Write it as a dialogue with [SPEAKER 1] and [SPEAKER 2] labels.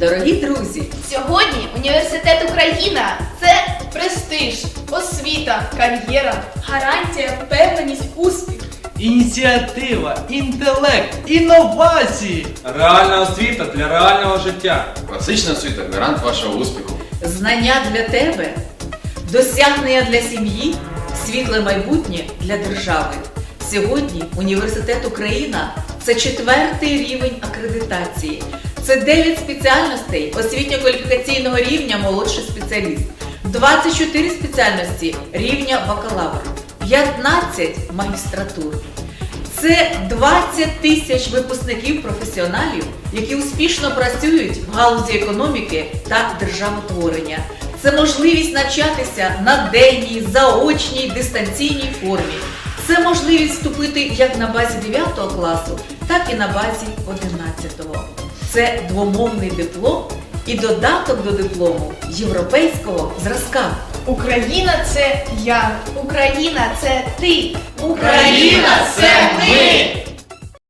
[SPEAKER 1] Дорогі друзі,
[SPEAKER 2] Сьогодні університет Україна це престиж, освіта, кар'єра.
[SPEAKER 3] Гарантія, впевненість, успіх.
[SPEAKER 4] Ініціатива, інтелект, інновації.
[SPEAKER 5] Реальна освіта для реального життя.
[SPEAKER 6] Класична освіта гарант вашого успіху.
[SPEAKER 1] знання для тебе, досягнення для сім'ї, світле майбутнє для держави. Сьогодні університет Україна це четвертий рівень акредитації. Це 9 спеціальностей освітньо-кваліфікаційного рівня молодший спеціаліст, 24 спеціальності рівня бакалавр, 15 магістратур. Це 20 тисяч випускників професіоналів, які успішно працюють в галузі економіки та державотворення. Це можливість навчатися на денній, заочній, дистанційній формі. Це можливість вступити як на базі 9 класу, так і на базі 11. Це двомовний диплом і додаток до диплому європейського зразка.
[SPEAKER 2] Україна це я. Україна це ти.
[SPEAKER 1] Україна – це!